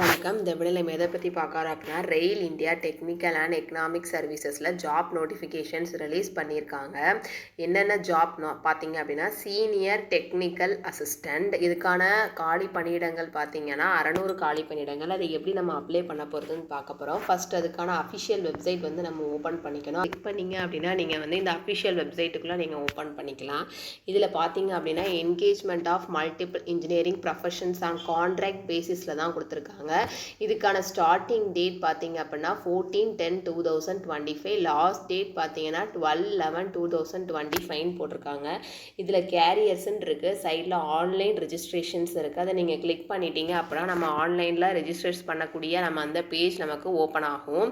வணக்கம். இந்த விடையில் எதை பற்றி பார்க்குறோம் அப்படின்னா rail India technical and economic சர்வீசஸில் job notifications release பண்ணியிருக்காங்க. என்னென்ன ஜாப் பார்த்தீங்க அப்படின்னா சீனியர் டெக்னிக்கல் அசிஸ்டண்ட் இதுக்கான காலி பணியிடங்கள் பார்த்தீங்கன்னா அறநூறு காலி பணியிடங்கள். அதை எப்படி நம்ம அப்ளை பண்ண போகிறதுன்னு பார்க்க போகிறோம் ஃபஸ்ட் அதுக்கான அஃபிஷியல் வெப்சைட் வந்து நம்ம ஓப்பன் பண்ணிக்கணும். கிளிக் பண்ணிங்க அப்படின்னா நீங்கள் வந்து இந்த அஃபிஷியல் வெப்சைட்டுக்குள்ளே நீங்கள் ஓப்பன் பண்ணிக்கலாம். இதில் பார்த்தீங்க அப்படின்னா engagement of multiple engineering professions on contract பேசிஸில் தான் கொடுத்துருக்காங்க. இதுக்கான ஸ்டார்டிங் டேட் பார்த்தீங்க அப்படின்னா fourteen ten two thousand twenty five last date பார்த்தீங்கன்னா twelve eleven two thousand twenty five போட்டிருக்காங்க. இதில் கேரியர்ஸ்ன்னு இருக்குது சைடில் ஆன்லைன் ரெஜிஸ்ட்ரேஷன்ஸ் இருக்குது அதை நீங்கள் கிளிக் பண்ணிட்டீங்க அப்படின்னா நம்ம ஆன்லைனில் ரெஜிஸ்ட்ரேஷன் பண்ணக்கூடிய நம்ம அந்த பேஜ் நமக்கு ஓப்பன் ஆகும்.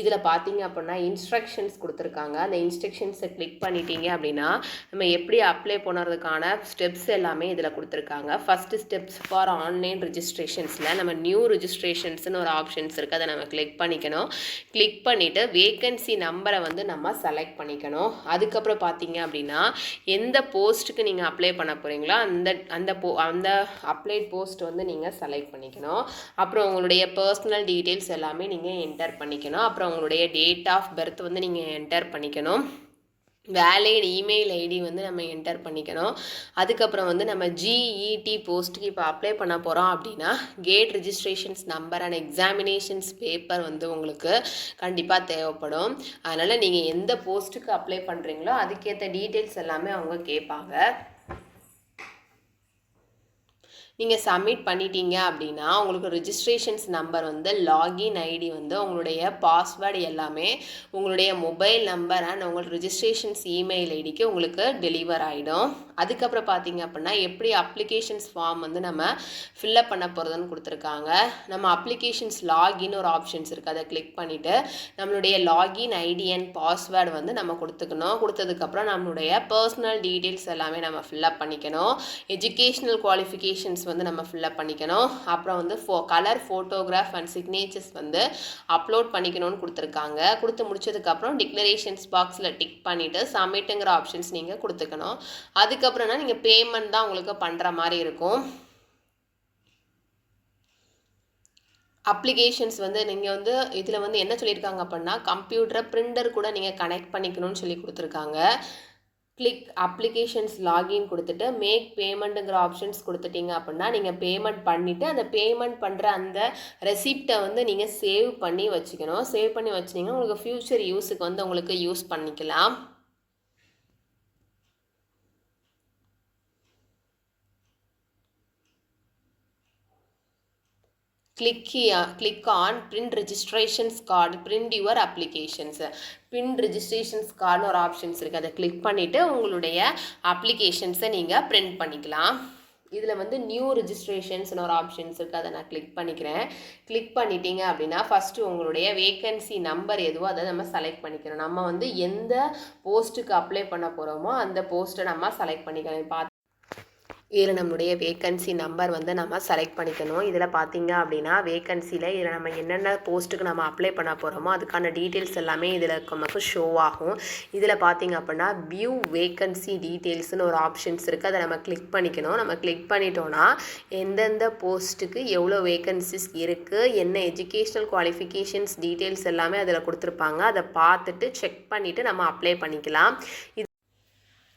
இதில் பார்த்தீங்க அப்படின்னா இன்ஸ்ட்ரக்ஷன்ஸ் கொடுத்துருக்காங்க. அந்த இன்ஸ்ட்ரக்ஷன்ஸை கிளிக் பண்ணிட்டீங்க அப்படின்னா நம்ம எப்படி அப்ளை பண்ணுறதுக்கான ஸ்டெப்ஸ் எல்லாமே இதில் கொடுத்துருக்காங்க. ஃபஸ்ட்டு ஸ்டெப்ஸ் ஃபார் ஆன்லைன் ரெஜிஸ்ட்ரேஷன்ஸில் நம்ம நியூ ரிஜிஸ்ட்ரேஷன்ஸ்னு ஒரு ஆப்ஷன்ஸ் இருக்குது அதை நம்ம கிளிக் பண்ணிக்கணும். கிளிக் பண்ணிவிட்டு வேக்கன்சி நம்பரை வந்து நம்ம செலக்ட் பண்ணிக்கணும். அதுக்கப்புறம் பார்த்தீங்க அப்படின்னா எந்த போஸ்ட்டுக்கு நீங்கள் அப்ளை பண்ண போகிறீங்களோ அந்த அந்த போ அந்த அப்ளைட் போஸ்ட் வந்து நீங்கள் செலக்ட் பண்ணிக்கணும். அப்புறம் உங்களுடைய பர்சனல் டீட்டெயில்ஸ் எல்லாமே நீங்கள் என்டர் பண்ணிக்கணும். அப்புறம் உங்களுடைய டேட் ஆஃப் பர்த் வந்து நீங்கள் என்டர் பண்ணிக்கணும். வேலிட் இமெயில் ஐடி வந்து நம்ம என்டர் பண்ணிக்கணும். அதுக்கப்புறம் வந்து நம்ம ஜிஇடி போஸ்ட்டுக்கு இப்போ அப்ளை பண்ண போகிறோம் அப்படின்னா get registrations number and examinations paper வந்து உங்களுக்கு கண்டிப்பாக தேவைப்படும். அதனால் நீங்கள் எந்த போஸ்ட்டுக்கு அப்ளை பண்ணுறீங்களோ அதுக்கேற்ற டீட்டெயில்ஸ் எல்லாமே அவங்க கேட்பாங்க. நீங்கள் சப்மிட் பண்ணிட்டீங்க அப்படின்னா உங்களுக்கு ரிஜிஸ்ட்ரேஷன்ஸ் நம்பர் வந்து லாகின் ஐடி வந்து உங்களுடைய பாஸ்வேர்டு எல்லாமே உங்களுடைய மொபைல் நம்பர் அண்ட் உங்களோட ரிஜிஸ்ட்ரேஷன்ஸ் இமெயில் ஐடிக்கு உங்களுக்கு டெலிவர் ஆகிடும் அதுக்கப்புறம் பார்த்தீங்க அப்படின்னா எப்படி அப்ளிகேஷன்ஸ் ஃபார்ம் வந்து நம்ம ஃபில்லப் பண்ண போகிறதுன்னு கொடுத்துருக்காங்க. நம்ம அப்ளிகேஷன்ஸ் லாகின் ஒரு ஆப்ஷன்ஸ் இருக்குது அதை கிளிக் பண்ணிவிட்டு நம்மளுடைய லாகின் ஐடி அண்ட் பாஸ்வேர்டு வந்து நம்ம கொடுத்துக்கணும். கொடுத்ததுக்கப்புறம் நம்மளுடைய பர்சனல் டீட்டெயில்ஸ் எல்லாமே நம்ம ஃபில்லப் பண்ணிக்கணும். எஜுகேஷ்னல் குவாலிஃபிகேஷன்ஸ் வந்து நம்ம ஃபில்லப் பண்ணிக்கணும். அப்புறம் வந்து ஃபோ கலர் ஃபோட்டோகிராஃப் அண்ட் சிக்னேச்சர்ஸ் வந்து அப்லோட் பண்ணிக்கணும்னு கொடுத்துருக்காங்க. கொடுத்து முடிச்சதுக்கப்புறம் டிக்ளரேஷன்ஸ் பாக்ஸில் டிக் பண்ணிவிட்டு சப்மிட்டுங்கிற ஆப்ஷன்ஸ் நீங்கள் கொடுத்துக்கணும். அதுக்கப்புறம்னா நீங்கள் பேமெண்ட் தான் உங்களுக்கு பண்ணுற மாதிரி இருக்கும். அப்ளிகேஷன்ஸ் வந்து நீங்கள் வந்து இதில் வந்து என்ன சொல்லியிருக்காங்க அப்படின்னா கம்ப்யூட்டரை பிரிண்டர் கூட நீங்கள் கனெக்ட் பண்ணிக்கணும்னு சொல்லி கொடுத்துருக்காங்க. கிளிக் அப்ளிகேஷன்ஸ் லாகின் கொடுத்துட்டு மேக் பேமெண்ட்டுங்கிற ஆப்ஷன்ஸ் கொடுத்துட்டீங்க அப்படின்னா நீங்கள் பேமெண்ட் பண்ணிவிட்டு அந்த பேமெண்ட் பண்ணுற அந்த ரெசிப்டை வந்து நீங்கள் சேவ் பண்ணி வச்சுக்கணும். சேவ் பண்ணி வச்சிங்கன்னா உங்களுக்கு ஃப்யூச்சர் யூஸுக்கு வந்து உங்களுக்கு யூஸ் பண்ணிக்கலாம். Click here click on print registrations card print your applications. Print registrations கார்டுன்னு ஒரு ஆப்ஷன்ஸ் இருக்குது அதை கிளிக் பண்ணிவிட்டு உங்களுடைய அப்ளிகேஷன்ஸை நீங்கள் பிரிண்ட் பண்ணிக்கலாம். இதில் வந்து நியூ ரிஜிஸ்ட்ரேஷன்ஸ்னு ஒரு ஆப்ஷன்ஸ் இருக்குது அதை நான் கிளிக் பண்ணிக்கிறேன். கிளிக் பண்ணிட்டீங்க அப்படின்னா ஃபஸ்ட்டு உங்களுடைய வேக்கன்சி நம்பர் எதுவோ அதை நம்ம செலக்ட் பண்ணிக்கிறோம். நம்ம வந்து எந்த போஸ்ட்டுக்கு அப்ளை பண்ண போகிறோமோ அந்த போஸ்ட்டை நம்ம செலக்ட் பண்ணிக்கலாம். பார்த்து இதில் நம்மளுடைய வேக்கன்சி நம்பர் வந்து நம்ம செலக்ட் பண்ணிக்கணும். இதில் பார்த்தீங்க அப்படின்னா வேக்கன்சியில் இதில் நம்ம என்னென்ன போஸ்ட்டுக்கு நம்ம அப்ளை பண்ண போகிறோமோ அதுக்கான டீட்டெயில்ஸ் எல்லாமே இதில் நமக்கு ஷோ ஆகும். இதில் பார்த்தீங்க அப்படின்னா வியூ வேக்கன்சி டீட்டெயில்ஸ்னு ஒரு ஆப்ஷன்ஸ் இருக்குது அதை நம்ம கிளிக் பண்ணிக்கணும். நம்ம கிளிக் பண்ணிட்டோன்னா எந்தெந்த போஸ்ட்டுக்கு எவ்வளோ வேக்கன்சிஸ் இருக்குது என்ன எஜுகேஷ்னல் குவாலிஃபிகேஷன்ஸ் டீட்டெயில்ஸ் எல்லாமே அதில் கொடுத்துருப்பாங்க. அதை பார்த்துட்டு செக் பண்ணிவிட்டு நம்ம அப்ளை பண்ணிக்கலாம். இது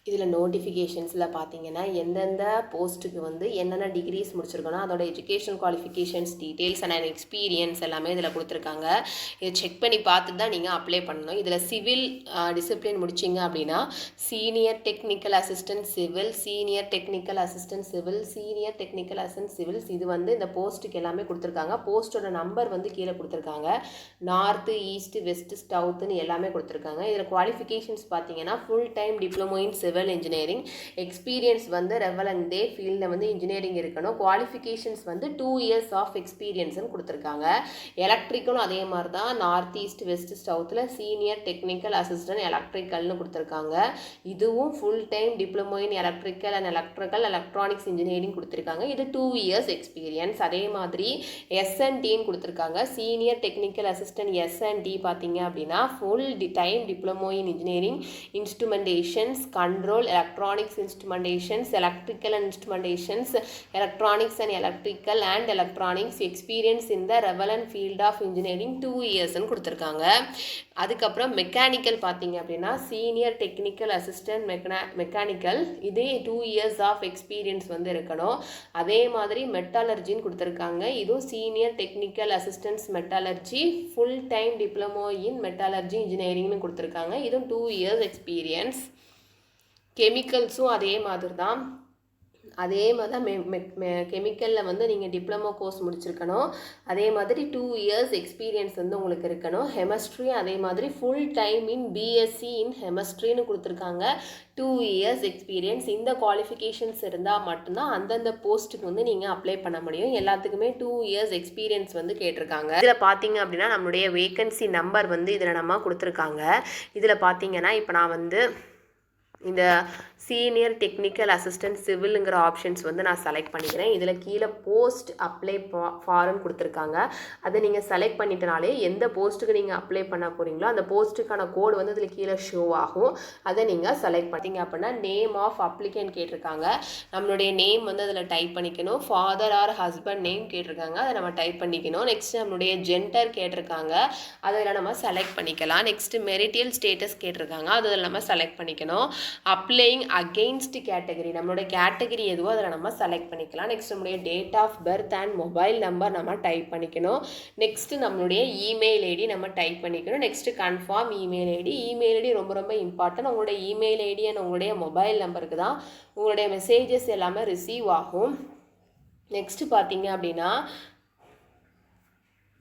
இதில் நோட்டிஃபிகேஷன்ஸில் பார்த்தீங்கன்னா எந்தெந்த போஸ்ட்டுக்கு வந்து என்னென்ன டிகிரிஸ் முடிச்சிருக்கணும் அதோட education qualifications details and experience எல்லாமே இதில் கொடுத்துருக்காங்க. இதை செக் பண்ணி பார்த்து தான் நீங்கள் அப்ளை பண்ணணும். இதில் சிவில் டிசிப்ளின் முடிச்சிங்க அப்படின்னா senior technical assistant civil senior technical assistant civil senior technical assistant civils இது வந்து இந்த போஸ்ட்டுக்கு எல்லாமே கொடுத்துருக்காங்க. போஸ்ட்டோட நம்பர் வந்து கீழே கொடுத்துருக்காங்க. நார்த்து ஈஸ்ட்டு வெஸ்ட்டு சவுத்துன்னு எல்லாமே கொடுத்துருக்காங்க. இதில் குவாலிஃபிகேஷன்ஸ் பார்த்தீங்கன்னா full time diploma in civil engineering experience வந்து ரெவலன் டே ஃபீல்டில் வந்து இன்ஜினியரிங் இருக்கணும். குவாலிஃபிகேஷன்ஸ் வந்து டூ இயர்ஸ் ஆஃப் எக்ஸ்பீரியன்ஸ்னு கொடுத்துருக்காங்க. எலக்ட்ரிக்கலும் அதே மாதிரி தான் நார்த் ஈஸ்ட் வெஸ்ட் சவுத்தில் சீனியர் டெக்னிக்கல் அசிஸ்டன்ட் எலக்ட்ரிக்கல்னு கொடுத்துருக்காங்க. இதுவும் full time diploma in electrical and electrical electronics engineering கொடுத்துருக்காங்க. இது டூ இயர்ஸ் எக்ஸ்பீரியன்ஸ் அதே மாதிரி எஸ்என்டின்னு கொடுத்துருக்காங்க. சீனியர் டெக்னிக்கல் அசிஸ்டன்ட் எஸ்என்டி பார்த்தீங்க அப்படின்னா full D time diploma in engineering instrumentations control control, electronics instrumentations, electrical instrumentations, electronics and electrical and electronics experience in the relevant field of engineering two இயர்ஸ்னு கொடுத்துருக்காங்க. அதுக்கப்புறம் mechanical பார்த்தீங்க அப்படின்னா senior technical assistant மெக்கனா mechanical இதே two years of experience வந்து இருக்கணும். அதே மாதிரி மெட்டாலர்ஜின்னு கொடுத்துருக்காங்க. இதுவும் senior technical assistance metallurgy full time diploma in metallurgy இன்ஜினியரிங்னு கொடுத்துருக்காங்க. இதுவும் டூ இயர்ஸ் எக்ஸ்பீரியன்ஸ் கெமிக்கல்ஸும் அதே மாதிரி தான் அதே மாதிரி தான் மெ மெ கெமிக்கலில் வந்து நீங்கள் டிப்ளமோ கோர்ஸ் முடிச்சிருக்கணும். அதே மாதிரி டூ இயர்ஸ் எக்ஸ்பீரியன்ஸ் வந்து உங்களுக்கு இருக்கணும். ஹெமஸ்ட்ரி அதே மாதிரி full time in BSc in ஹெமஸ்ட்ரின்னு கொடுத்துருக்காங்க. டூ இயர்ஸ் எக்ஸ்பீரியன்ஸ் இந்த குவாலிஃபிகேஷன்ஸ் இருந்தால் மட்டும்தான் அந்தந்த போஸ்ட்டுக்கு வந்து நீங்கள் அப்ளை பண்ண முடியும். எல்லாத்துக்குமே டூ இயர்ஸ் எக்ஸ்பீரியன்ஸ் வந்து கேட்டிருக்காங்க. இதில் பார்த்தீங்க அப்படின்னா நம்மளுடைய வேகன்சி நம்பர் வந்து இதில் நம்ம கொடுத்துருக்காங்க. இதில் பார்த்தீங்கன்னா இப்போ நான் வந்து இந்த சீனியர் டெக்னிக்கல் அசிஸ்டன்ட் சிவிலுங்கிற ஆப்ஷன்ஸ் வந்து நான் செலக்ட் பண்ணிக்கிறேன். இதில் கீழே போஸ்ட் அப்ளை ஃபார்ம் கொடுத்துருக்காங்க. அதை நீங்கள் செலக்ட் பண்ணிட்டனாலே எந்த போஸ்ட்டுக்கு நீங்கள் அப்ளை பண்ண போகிறீங்களோ அந்த போஸ்ட்டுக்கான கோடு வந்து இதில் கீழே ஷோ ஆகும். அதை நீங்கள் செலக்ட் பண்ணிங்க அப்படின்னா நேம் ஆஃப் அப்ளிகேன் கேட்டிருக்காங்க. நம்மளுடைய நேம் வந்து அதில் டைப் பண்ணிக்கணும். ஃபாதர் ஆர் ஹஸ்பண்ட் நேம் கேட்டிருக்காங்க. அதை நம்ம டைப் பண்ணிக்கணும். நெக்ஸ்ட் நம்மளுடைய ஜென்டர் கேட்டிருக்காங்க. அதில் நம்ம செலக்ட் பண்ணிக்கலாம். நெக்ஸ்ட் மெரிட்டியல் ஸ்டேட்டஸ் கேட்டிருக்காங்க. அதில் நம்ம செலக்ட் பண்ணிக்கணும். அப்ளைங் அகெயின்ஸ்ட் கேட்டகரி நம்மளோட கேட்டகரி எதுவோ அதில் நம்ம செலக்ட் பண்ணிக்கலாம். நெக்ஸ்ட் நம்மளுடைய date of birth and mobile number நம்ம டைப் பண்ணிக்கணும். நெக்ஸ்ட்டு நம்மளுடைய இமெயில் ஐடி நம்ம டைப் பண்ணிக்கணும். Next confirm email ID email ID ரொம்ப ரொம்ப இம்பார்ட்டன்ட் உங்களுடைய இமெயில் ஐடி அண்ட் உங்களுடைய மொபைல் நம்பருக்கு தான் உங்களுடைய மெசேஜஸ் எல்லாமே ரிசீவ் ஆகும். நெக்ஸ்ட்டு பார்த்தீங்க அப்படின்னா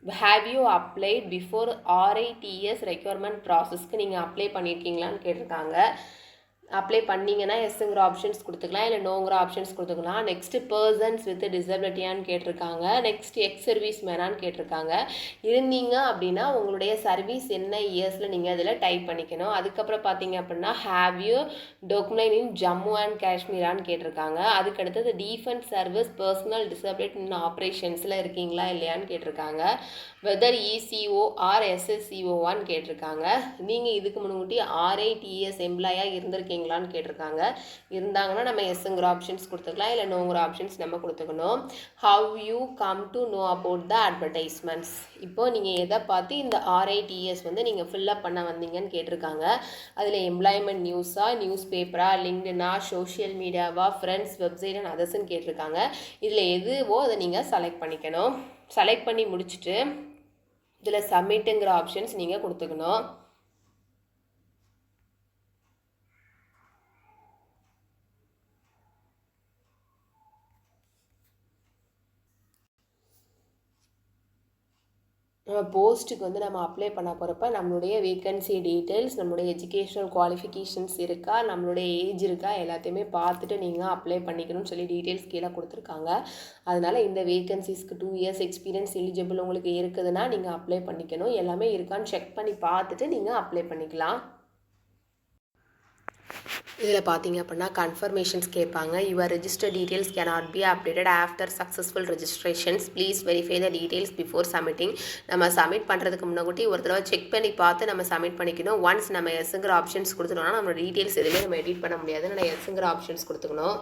have you applied before R I T S recruitment ப்ராசஸ்க்கு நீங்கள் அப்ளை பண்ணியிருக்கீங்களான்னு கேட்டிருக்காங்க. அப்ளை பண்ணீங்கன்னா எஸ்ங்கிற ஆப்ஷன்ஸ் கொடுத்துக்கலாம். இல்லை நோங்கிற ஆப்ஷன்ஸ் கொடுத்துக்கலாம். நெக்ஸ்ட் பர்சன்ஸ் வித் டிசபிலிட்டியான்னு கேட்டிருக்காங்க. நெக்ஸ்ட் எக்ஸ் சர்வீஸ் மேனான்னு கேட்டிருக்காங்க. இருந்தீங்க அப்படின்னா உங்களுடைய சர்வீஸ் என்ன இயர்ஸில் நீங்கள் அதில் டைப் பண்ணிக்கணும். அதுக்கப்புறம் பார்த்தீங்க அப்படின்னா ஹேவ் யூ டொக்னைன் இன் ஜம்மு அண்ட் காஷ்மீரான்னு கேட்டிருக்காங்க. அதுக்கடுத்தது defence service personnel disability in ஆப்ரேஷன்ஸில் இருக்கீங்களா இல்லையான்னு கேட்டிருக்காங்க. வெதர் இசிஓ ஆர் எஸ்எஸ்சிஓவான்னு கேட்டிருக்காங்க. நீங்கள் இதுக்கு முன்னாடி ஆர்ஐடிஎஸ் எம்ப்ளாயாக இருக்கீங்களான்னு கேட்டிருக்காங்க. இருந்தாங்கன்னா நம்ம எஸ்ஸுங்கிற ஆப்ஷன்ஸ் கொடுத்துக்கலாம். இல்லை நோங்கிற ஆப்ஷன்ஸ் நம்ம கொடுத்துக்கணும். How you come to know about the advertisements இப்போ நீங்கள் எதை பார்த்து இந்த ஆர்ஐடிஎஸ் வந்து நீங்கள் ஃபில்லப் பண்ண வந்தீங்கன்னு கேட்டிருக்காங்க. அதில் எம்ப்ளாய்மெண்ட் நியூஸாக நியூஸ் பேப்பரா லிங்க்டுனா சோஷியல் மீடியாவா ஃப்ரெண்ட்ஸ் வெப்சைட் அண்ட் அதர்ஸ்ன்னு கேட்டிருக்காங்க. இதில் எதுவோ அதை நீங்கள் செலக்ட் பண்ணிக்கணும். செலக்ட் பண்ணி முடிச்சுட்டு இதில் சப்மிட்டுங்கிற ஆப்ஷன்ஸ் நீங்கள் கொடுத்துக்கணும். நம்ம போஸ்ட்டுக்கு வந்து நம்ம அப்ளை பண்ண போகிறப்ப நம்மளுடைய வேக்கன்சி டீட்டெயில்ஸ் நம்மளுடைய எஜுகேஷனல் குவாலிஃபிகேஷன்ஸ் இருக்கா நம்மளுடைய ஏஜ் இருக்கா எல்லாத்தையுமே பார்த்துட்டு நீங்கள் அப்ளை பண்ணிக்கணும்னு சொல்லி டீட்டெயில்ஸ் கீழே கொடுத்துருக்காங்க. அதனால் இந்த வேகன்சிஸ்க்கு டூ இயர்ஸ் எக்ஸ்பீரியன்ஸ் எலிஜிபிள் உங்களுக்கு இருக்குதுன்னா நீங்கள் அப்ளை பண்ணிக்கணும். எல்லாமே இருக்கான்னு செக் பண்ணி பார்த்துட்டு நீங்கள் அப்ளை பண்ணிக்கலாம். இதில் பார்த்தீங்க அப்படின்னா கன்ஃபர்மேஷன்ஸ் கேட்பாங்க your register details cannot be updated after successful registrations please verify the details before submitting நம்ம சப்மிட் பண்ணுறதுக்கு முன்னாடி ஒரு தடவை செக் பண்ணி பார்த்து நம்ம சப்மிட் பண்ணிக்கணும். ஒன்ஸ் நம்ம எஸ்ங்கிற ஆப்ஷன்ஸ் கொடுத்துட்டோம்னா நம்ம டீட்டெயில்ஸ் எதுவுமே நம்ம எடிட் பண்ண முடியாது நம்ம எஸ்ங்கிற ஆப்ஷன்ஸ் கொடுத்துக்கணும்.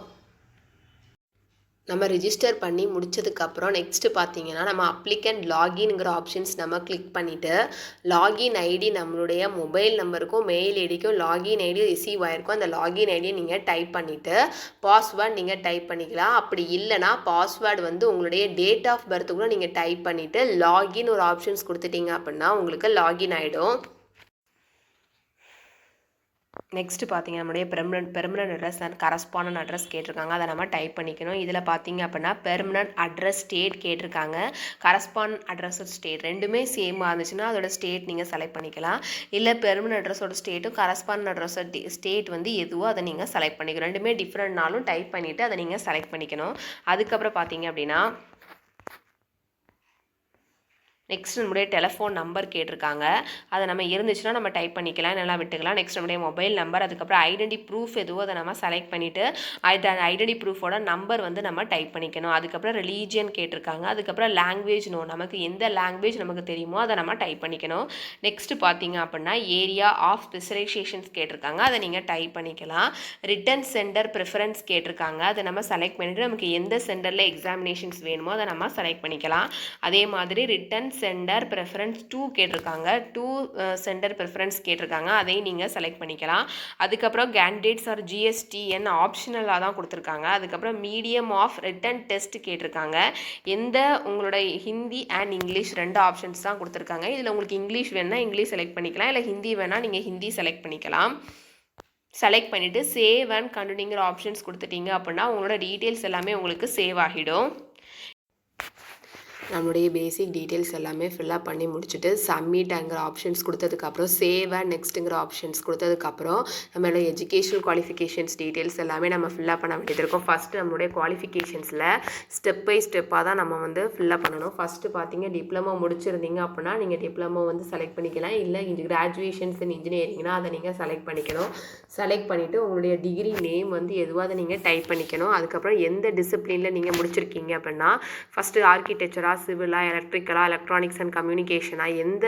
நம்ம ரிஜிஸ்டர் பண்ணி முடிச்சதுக்கப்புறம் நெக்ஸ்ட்டு பார்த்தீங்கன்னா நம்ம அப்ளிகண்ட் லாகின்ங்கிற ஆப்ஷன்ஸ் நம்ம கிளிக் பண்ணிவிட்டு லாகின் ஐடி நம்மளுடைய மொபைல் நம்பருக்கும் மெயில் ஐடிக்கும் லாகின் ஐடி ரிசீவ் ஆயிருக்கும். அந்த லாகின் ஐடியை நீங்கள் டைப் பண்ணிவிட்டு பாஸ்வேர்டு நீங்கள் டைப் பண்ணிக்கலாம். அப்படி இல்லைனா பாஸ்வேர்டு வந்து உங்களுடைய டேட் ஆஃப் பர்த் கூட நீங்கள் டைப் பண்ணிவிட்டு லாகின் ஒரு ஆப்ஷன்ஸ் கொடுத்துட்டீங்க அப்படின்னா உங்களுக்கு லாகின் ஆகிடும் நெக்ஸ்ட் பார்த்தீங்க நம்முடைய permanent permanent address and correspondent address கேட்டிருக்காங்க. அதை நம்ம டைப் பண்ணிக்கணும். இதில் பார்த்தீங்க அப்படின்னா பெர்மனன்ட் அட்ரஸ் ஸ்டேட் கேட்டிருக்காங்க. கரஸ்பாண்ட் அட்ரஸ் ஸ்டேட் ரெண்டுமே சேமாக இருந்துச்சுன்னா அதோட ஸ்டேட் நீங்கள் செலக்ட் பண்ணிக்கலாம். இல்லை பெர்மனன்ட் அட்ரஸோட ஸ்டேட்டும் கரஸ்பாண்ட் அட்ரஸோட ஸ்டேட் வந்து எதுவோ அதை நீங்கள் செலக்ட் பண்ணிக்கணும். ரெண்டுமே டிஃப்ரெண்ட்னாலும் டைப் பண்ணிவிட்டு அதை நீங்கள் செலக்ட் பண்ணிக்கணும். அதுக்கப்புறம் பார்த்தீங்க அப்படின்னா நெக்ஸ்ட் நம்முடைய டெலஃபோன் நம்பர் கேட்டிருக்காங்க. அதை நம்ம இருந்துச்சுன்னா நம்ம டைப் பண்ணிக்கலாம் நல்லா விட்டுக்கலாம். நெக்ஸ்ட் நம்முடைய மொபைல் நம்பர் அதுக்கப்புறம் ஐடென்டி ப்ரூஃப் எதுவோ அதை நம்ம செலக்ட் பண்ணிவிட்டு அந்த ஐடென்டி ப்ரூஃபோட நம்பர் வந்து நம்ம டைப் பண்ணிக்கணும். அதுக்கப்புறம் ரிலீஜியன் கேட்டிருக்காங்க. அதுக்கப்புறம் லாங்குவேஜ் நோ நமக்கு எந்த லாங்குவேஜ் நமக்கு தெரியுமோ அதை நம்ம டைப் பண்ணிக்கணும். நெக்ஸ்ட் பார்த்தீங்க அப்படின்னா ஏரியா ஆஃப் ஸ்பெஷலைசேஷன்ஸ் கேட்டிருக்காங்க. அதை நீங்கள் டைப் பண்ணிக்கலாம். ரிட்டன் சென்டர் ப்ரிஃபரன்ஸ் கேட்டிருக்காங்க. அதை நம்ம செலக்ட் பண்ணிவிட்டு நமக்கு எந்த சென்டரில் எக்ஸாமினேஷன்ஸ் வேணுமோ அதை நம்ம செலக்ட் பண்ணிக்கலாம். அதே மாதிரி ரிட்டன் சென்டர் ப்ரெஃபரன்ஸ் டூ கேட்டிருக்காங்க. டூ சென்டர் ப்ரிஃபரன்ஸ் கேட்டிருக்காங்க. அதையும் நீங்கள் செலக்ட் பண்ணிக்கலாம். அதுக்கப்புறம் கேண்டிடேட்ஸ் ஆர் ஜிஎஸ்டிஎன் ஆப்ஷனலாக தான் கொடுத்துருக்காங்க. அதுக்கப்புறம் மீடியம் ஆஃப் ரிட்டன் டெஸ்ட் கேட்டிருக்காங்க. எந்த உங்களோட ஹிந்தி அண்ட் இங்கிலீஷ் ரெண்டு ஆப்ஷன்ஸ் தான் கொடுத்துருக்காங்க. இதில் உங்களுக்கு இங்கிலீஷ் வேணால் இங்கிலீஷ் செலக்ட் பண்ணிக்கலாம். இல்லை ஹிந்தி வேணால் நீங்கள் ஹிந்தி செலக்ட் பண்ணிக்கலாம். செலக்ட் பண்ணிவிட்டு சேவ் அண்ட் கண்டினியூங்கிற ஆப்ஷன்ஸ் கொடுத்துட்டீங்க அப்படின்னா உங்களோட டீட்டெயில்ஸ் எல்லாமே உங்களுக்கு சேவ் ஆகிடும். நம்மளுடைய பேசிக் டீட்டெயில்ஸ் எல்லாமே ஃபில்லப் பண்ணி முடிச்சுட்டு சப்மிட்ங்கிற ஆப்ஷன்ஸ் கொடுத்ததுக்கப்புறம் சேவ் அண்ட் நெக்ஸ்ட்டுங்கிற ஆப்ஷன்ஸ் கொடுத்ததுக்கப்புறம் நம்மளோட எஜுகேஷனல் குவாலிஃபிகேஷன்ஸ் டீட்டெயில்ஸ் எல்லாமே நம்ம ஃபில்லப் பண்ண வேண்டியது இருக்கும். ஃபஸ்ட்டு நம்மளுடைய குவாலிஃபிகேஷன்ஸில் ஸ்டெப் பை ஸ்டெப்பாக தான் நம்ம வந்து ஃபில்லப் பண்ணணும். ஃபஸ்ட்டு பார்த்தீங்க டிப்ளமோ முடிச்சிருந்தீங்க அப்படின்னா நீங்கள் டிப்ளமோ வந்து செலக்ட் பண்ணிக்கலாம். இல்லை இங்கே கிராஜுவேஷன்ஸ் இன் இன்ஜினியரிங்னா அதை நீங்கள் செலக்ட் பண்ணிக்கணும். செலக்ட் பண்ணிவிட்டு உங்களுடைய டிகிரி நேம் வந்து எதுவாக அதை நீங்கள் டைப் பண்ணிக்கணும். அதுக்கப்புறம் எந்த டிசிப்ளினில் நீங்கள் முடிச்சிருக்கீங்க அப்படின்னா ஃபஸ்ட்டு ஆர்கிடெக்சராக சிவிலா எலக்ட்ரிக்கலா எலக்ட்ரானிக்ஸ் அண்ட் கம்யூனிகேஷனா எந்த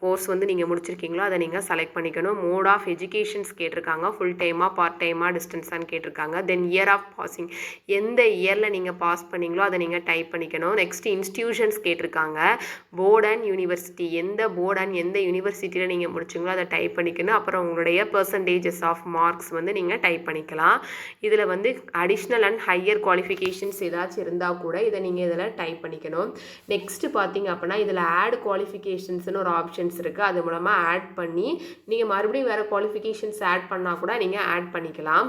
கோர்ஸ் வந்து நீங்கள் முடிச்சிருக்கீங்களோ அதை நீங்கள் செலக்ட் பண்ணிக்கணும். மோட் ஆஃப் எஜுகேஷன்ஸ் கேட்டிருக்காங்க. ஃபுல் டைமாக பார்ட் டைமாக டிஸ்டன்ஸான்னு கேட்டிருக்காங்க. தென் இயர் ஆஃப் பாசிங் எந்த இயரில் நீங்கள் பாஸ் பண்ணீங்களோ அதை நீங்கள் டைப் பண்ணிக்கணும். நெக்ஸ்ட் இன்ஸ்டியூஷன்ஸ் கேட்டிருக்காங்க. போர்ட் அண்ட் யூனிவர்சிட்டி எந்த போர்ட் அண்ட் எந்த யூனிவர்சிட்டியில் நீங்கள் முடிச்சிங்களோ அதை டைப் பண்ணிக்கணும். அப்புறம் உங்களுடைய பர்சன்டேஜஸ் ஆஃப் மார்க்ஸ் வந்து நீங்கள் டைப் பண்ணிக்கலாம். இதில் வந்து அடிஷ்னல் அண்ட் ஹையர் குவாலிஃபிகேஷன்ஸ் ஏதாச்சும் இருந்தால் கூட இதை நீங்கள் இதில் டைப் பண்ணிக்கணும். நெக்ஸ்ட்டு பார்த்தீங்க அப்படின்னா இதில் ஆட் குவாலிஃபிகேஷன்ஸ்னு ஒரு ஆப்ஷன்ஸ் இருக்குது அது மூலமாக ஆட் பண்ணி நீங்கள் மறுபடியும் வேறு குவாலிஃபிகேஷன்ஸ் ஆட் பண்ணால் கூட நீங்கள் ஆட் பண்ணிக்கலாம்.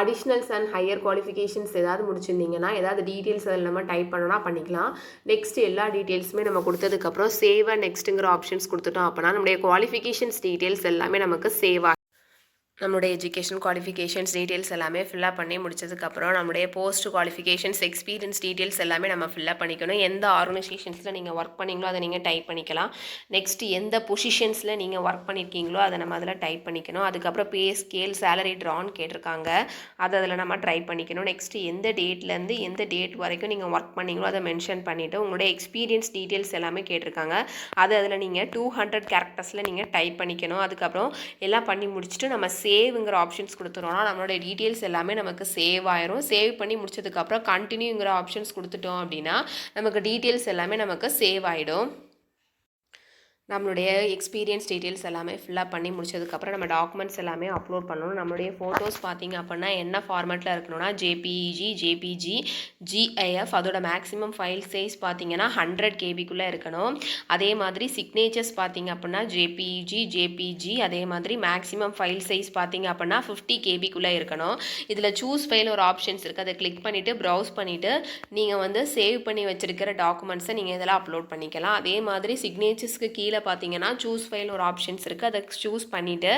அடிஷ்னல்ஸ் அண்ட் ஹையர் குவாலிஃபிகேஷன்ஸ் ஏதாவது முடிச்சிருந்தீங்கன்னா ஏதாவது டீட்டெயில்ஸ் அதில் நம்ம டைப் பண்ணனா பண்ணிக்கலாம். நெக்ஸ்ட் எல்லா டீட்டெயில்ஸுமே நம்ம கொடுத்ததுக்கப்புறம் சேவ் அண்ட் நெக்ஸ்ட்டுங்கிற ஆப்ஷன்ஸ் கொடுத்துட்டோம் அப்படின்னா நம்முடைய குவாலிஃபிகேஷன்ஸ் டீட்டெயில்ஸ் எல்லாமே நமக்கு சேவ் ஆகும் நம்மளுடைய எஜுகேஷன் குவாலிஃபிகேஷன்ஸ் டீட்டெயில்ஸ் எல்லாமே ஃபில்லப் பண்ணி முடிச்சதுக்கப்புறம் நம்முடைய போஸ்ட் குவாலிஃபிகேஷன்ஸ் எக்ஸ்பீரியன்ஸ் டீட்டெயில்ஸ் எல்லாமே நம்ம ஃபில்லப் பண்ணிக்கணும். எந்த ஆர்கனைசேஷன்ஸில் நீங்கள் ஒர்க் பண்ணீங்களோ அதை நீங்கள் டைப் பண்ணிக்கலாம். நெக்ஸ்ட் எந்த பொசிஷன்ஸில் நீங்கள் ஒர்க் பண்ணியிருக்கீங்களோ அதை நம்ம அதில் டைப் பண்ணிக்கணும். அதுக்கப்புறம் பே ஸ்கேல் சேலரி ட்ரான் கேட்டிருக்காங்க. அதை அதில் நம்ம ட்ரை பண்ணிக்கணும். நெக்ஸ்ட் எந்த டேட்லேருந்து எந்த டேட் வரைக்கும் நீங்கள் ஒர்க் பண்ணீங்களோ அதை மென்ஷன் பண்ணிவிட்டு உங்களுடைய எக்ஸ்பீரியன்ஸ் டீட்டெயில்ஸ் எல்லாமே கேட்டிருக்காங்க. அதை அதில் நீங்கள் டூ ஹண்ட்ரட் கேரக்டர்ஸில் நீங்கள் டைப் பண்ணிக்கணும். அதுக்கப்புறம் எல்லாம் பண்ணி முடிச்சுட்டு நம்ம சேவ்ங்கிற ஆப்ஷன்ஸ் கொடுத்துட்டோம்னா நம்மளோட டீட்டெயில்ஸ் எல்லாமே நமக்கு சேவ் ஆயிரும். சேவ் பண்ணி முடிச்சதுக்கப்புறம் கண்டினியூங்கிற ஆப்ஷன்ஸ் கொடுத்துட்டோம் அப்படின்னா நமக்கு டீட்டெயில்ஸ் எல்லாமே நமக்கு சேவ் ஆகிடும் நம்மளுடைய எக்ஸ்பீரியன்ஸ் டீட்டெயில்ஸ் எல்லாமே ஃபில்லப் பண்ணி முடிச்சதுக்கப்புறம் நம்ம டாக்குமெண்ட்ஸ் எல்லாமே அப்லோட் பண்ணணும். நம்மளுடைய ஃபோட்டோஸ் பார்த்தீங்க அப்படின்னா என்ன ஃபார்மேட்டில் இருக்கணும்னா J P E G J P G G I F அதோட மேக்ஸிமம் ஃபைல் சைஸ் பார்த்திங்கன்னா ஹண்ட்ரட் கேபிக்குள்ளே இருக்கணும். அதே மாதிரி சிக்னேச்சர்ஸ் பார்த்திங்க அப்படின்னா ஜேபிஇஜி ஜேபிஜி அதே மாதிரி மேக்ஸிமம் ஃபைல் சைஸ் பார்த்தீங்க அப்படின்னா ஃபிஃப்டி கேபிக்குள்ளே இருக்கணும். இதில் சூஸ் ஃபைல் ஒரு ஆப்ஷன்ஸ் இருக்குது அதை கிளிக் பண்ணிவிட்டு ப்ரௌஸ் பண்ணிவிட்டு நீங்கள் வந்து சேவ் பண்ணி வச்சுருக்கிற டாக்குமெண்ட்ஸை நீங்கள் இதெல்லாம் அப்லோட் பண்ணிக்கலாம். அதே மாதிரி சிக்னேச்சர்ஸ்க்கு கீழே பார்த்தீங்கன்னா சூஸ் ஃபைல் ஒரு ஆப்ஷன்ஸ் இருக்குது அதை சூஸ் பண்ணிவிட்டு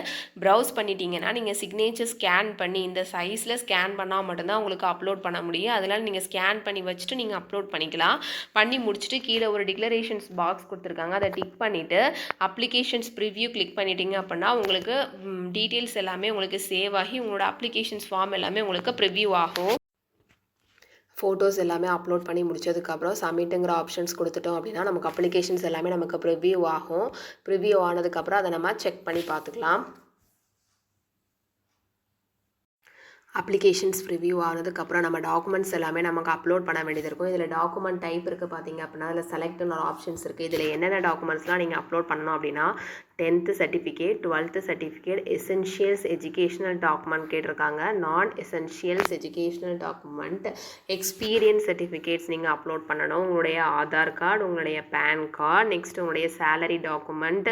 ப்ரௌஸ் பண்ணிட்டீங்கன்னா நீங்கள் சிக்னேச்சர் ஸ்கேன் பண்ணி இந்த சைஸில் ஸ்கேன் பண்ணால் மட்டும்தான் உங்களுக்கு அப்லோட் பண்ண முடியும். அதனால் நீங்கள் ஸ்கேன் பண்ணி வச்சுட்டு நீங்கள் அப்லோட் பண்ணிக்கலாம். பண்ணி முடிச்சுட்டு கீழே ஒரு டிக்ளரேஷன்ஸ் பாக்ஸ் கொடுத்துருக்காங்க. அதை டிக் பண்ணிவிட்டு அப்ளிகேஷன்ஸ் ப்ரிவ்யூ கிளிக் பண்ணிட்டீங்க அப்படின்னா உங்களுக்கு டீட்டெயில்ஸ் எல்லாமே உங்களுக்கு சேவ் ஆகி உங்களோட அப்ளிகேஷன்ஸ் ஃபார்ம் எல்லாமே உங்களுக்கு ப்ரிவ்யூ ஆகும். ஃபோட்டோஸ் எல்லாமே அப்லோட் பண்ணி முடிச்சதுக்கப்புறம் சப்மிட்டுங்கிற ஆப்ஷன்ஸ் கொடுத்துட்டோம் அப்படின்னா நமக்கு அப்ளிகேஷன்ஸ் எல்லாமே நமக்கு ப்ரிவியூ ஆகும். ப்ரிவியூ ஆனதுக்கப்புறம் அதை நம்ம செக் பண்ணி பார்த்துக்கலாம். அப்ளிகேஷன்ஸ் ரிவ்யூ ஆனதுக்கப்புறம் நம்ம டாக்குமெண்ட்ஸ் எல்லாமே நமக்கு அப்லோட் பண்ண வேண்டியது இருக்கும். இதில் டாக்குமெண்ட் டைப் இருக்குது பார்த்தீங்க அப்படின்னா அதில் செலக்ட்னு ஒரு ஆப்ஷன்ஸ் இருக்குது இதில் என்னென்ன டாக்குமெண்ட்ஸ்லாம் நீங்கள் அப்லோட் பண்ணணும் அப்படின்னா tenth certificate twelfth certificate essentials educational document கேட்டிருக்காங்க. நான் essentials educational document experience certificates நீங்கள் அப்லோட் பண்ணணும். உங்களுடைய ஆதார் கார்டு உங்களுடைய பேன் கார்டு நெக்ஸ்ட் உங்களுடைய சேலரி டாக்குமெண்ட்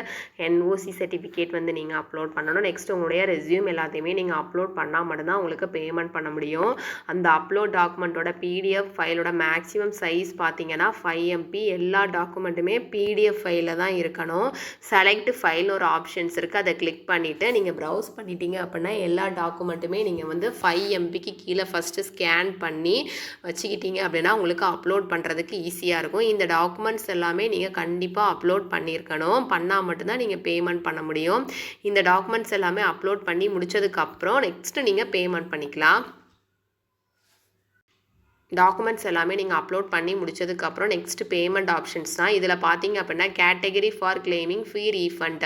என்ஓசி சர்டிஃபிகேட் வந்து நீங்கள் அப்லோட் பண்ணணும். நெக்ஸ்ட் உங்களுடைய ரெஸ்யூம் எல்லாத்தையுமே நீங்கள் அப்லோட் பண்ணால் மட்டும்தான் உங்களுக்கு பேமெண்ட் பண்ண முடியும். அந்த அப்லோட் டாக்குமெண்ட்டோட பிடிஎஃப் ஃபைலோட மேக்ஸிமம் சைஸ் பார்த்தீங்கன்னா ஃபைவ் எம்பி எல்லா டாக்குமெண்ட்டுமே பிடிஎஃப் ஃபைலில் தான் இருக்கணும். செலக்ட் ஃபைல் ஃபைல் ஒரு ஆப்ஷன்ஸ் இருக்குது அதை கிளிக் பண்ணிவிட்டு நீங்கள் ப்ரௌஸ் பண்ணிட்டீங்க அப்படின்னா எல்லா டாக்குமெண்ட்டுமே நீங்கள் வந்து ஃபைவ் எம்பிக்கு கீழே ஃபஸ்ட்டு ஸ்கேன் பண்ணி வச்சுக்கிட்டீங்க அப்படின்னா உங்களுக்கு அப்லோட் பண்ணுறதுக்கு ஈஸியாக இருக்கும். இந்த டாக்குமெண்ட்ஸ் எல்லாமே நீங்கள் கண்டிப்பாக அப்லோட் பண்ணியிருக்கணும். பண்ணால் மட்டும்தான் நீங்கள் பேமெண்ட் பண்ண முடியும். இந்த டாக்குமெண்ட்ஸ் எல்லாமே அப்லோட் பண்ணி முடிச்சதுக்கப்புறம் நெக்ஸ்ட்டு நீங்கள் பேமெண்ட் பண்ணிக்கலாம். டாக்குமெண்ட்ஸ் எல்லாமே நீங்கள் அப்லோட் பண்ணி முடிச்சதுக்கப்புறம் நெக்ஸ்ட் பேமெண்ட் ஆப்ஷன்ஸ் தான். இதில் பார்த்தீங்க அப்படின்னா category for claiming fee refund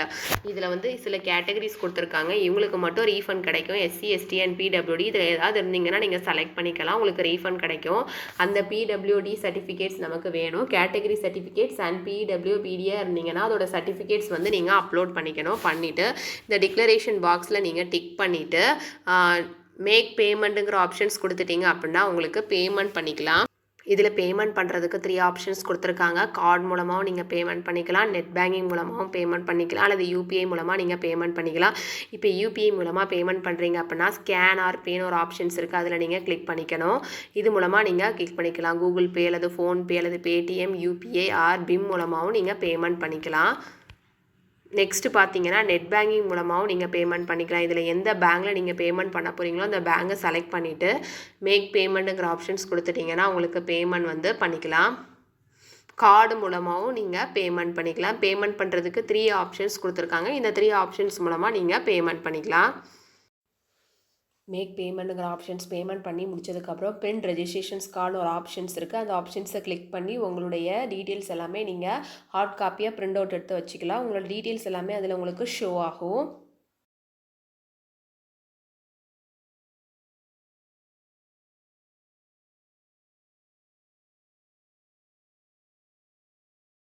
இதில் வந்து சில கேட்டகரிஸ் கொடுத்துருக்காங்க. இவங்களுக்கு மட்டும் ரீஃபண்ட் கிடைக்கும். எஸ்சி எஸ்டி அண்ட் பிடபிள்யூடி இதில் ஏதாவது இருந்தீங்கன்னா நீங்கள் செலக்ட் பண்ணிக்கலாம். உங்களுக்கு ரீஃபண்ட் கிடைக்கும். அந்த பிடபிள்யூடி சர்டிஃபிகேட்ஸ் நமக்கு வேணும். கேட்டகரி சர்டிஃபிகேட்ஸ் அண்ட் பிடபிள்யூ பிடியாக இருந்தீங்கன்னா அதோட சர்டிஃபிகேட்ஸ் வந்து நீங்கள் அப்லோட் பண்ணிக்கணும். பண்ணிவிட்டு இந்த டிக்ளரேஷன் பாக்ஸில் நீங்கள் டிக் பண்ணிவிட்டு மேக் பேமெண்ட்டுங்கிற ஆப்ஷன்ஸ் கொடுத்துட்டீங்க அப்படின்னா உங்களுக்கு பேமெண்ட் பண்ணிக்கலாம். இதில் பேமெண்ட் பண்ணுறதுக்கு த்ரீ ஆப்ஷன்ஸ் கொடுத்துருக்காங்க. கார்டு மூலமாகவும் நீங்கள் பேமெண்ட் பண்ணிக்கலாம். நெட் பேங்கிங் மூலமாகவும் பேமெண்ட் பண்ணிக்கலாம். அல்லது யூபிஐ மூலமாக நீங்கள் பேமெண்ட் பண்ணிக்கலாம். இப்போ யூபிஐ மூலமாக பேமெண்ட் பண்ணுறீங்க அப்படின்னா ஸ்கேன் ஆர் பேன்னு ஒரு ஆப்ஷன்ஸ் இருக்குது அதில் நீங்கள் கிளிக் பண்ணிக்கணும். இது மூலமாக நீங்கள் கிளிக் பண்ணிக்கலாம். கூகுள் பே அல்லது ஃபோன்பே அல்லது பேடிஎம் யூபிஐ ஆர் பிம் மூலமாகவும் நீங்கள் பேமெண்ட் பண்ணிக்கலாம். நெக்ஸ்ட்டு பார்த்தீங்கன்னா நெட் பேங்கிங் மூலமாகவும் நீங்கள் பேமெண்ட் பண்ணிக்கலாம். இதில் எந்த பேங்க்கில் நீங்கள் பேமெண்ட் பண்ண போகிறீங்களோ அந்த பேங்கை செலக்ட் பண்ணிவிட்டு மேக் பேமெண்ட்டுங்கிற ஆப்ஷன்ஸ் கொடுத்துட்டிங்கன்னா உங்களுக்கு பேமெண்ட் வந்து பண்ணிக்கலாம். கார்டு மூலமாகவும் நீங்கள் பேமெண்ட் பண்ணிக்கலாம். பேமெண்ட் பண்ணுறதுக்கு த்ரீ ஆப்ஷன்ஸ் கொடுத்துருக்காங்க. இந்த த்ரீ ஆப்ஷன்ஸ் மூலமாக நீங்கள் பேமெண்ட் பண்ணிக்கலாம். மேக் பேமெண்ட்டுங்கிற ஆப்ஷன்ஸ் பேமெண்ட் பண்ணி முடிச்சதுக்கப்புறம் பென் ரெஜிஸ்ட்ரேஷன்ஸ் கார்டு ஒரு ஆப்ஷன்ஸ் இருக்குது அந்த ஆப்ஷன்ஸை கிளிக் பண்ணி உங்களுடைய டீட்டெயில்ஸ் எல்லாமே நீங்கள் ஹார்ட் காப்பியாக ப்ரிண்ட் அவுட் எடுத்து வச்சுக்கலாம். உங்களோட டீட்டெயில்ஸ் எல்லாமே அதில் உங்களுக்கு ஷோ ஆகும்.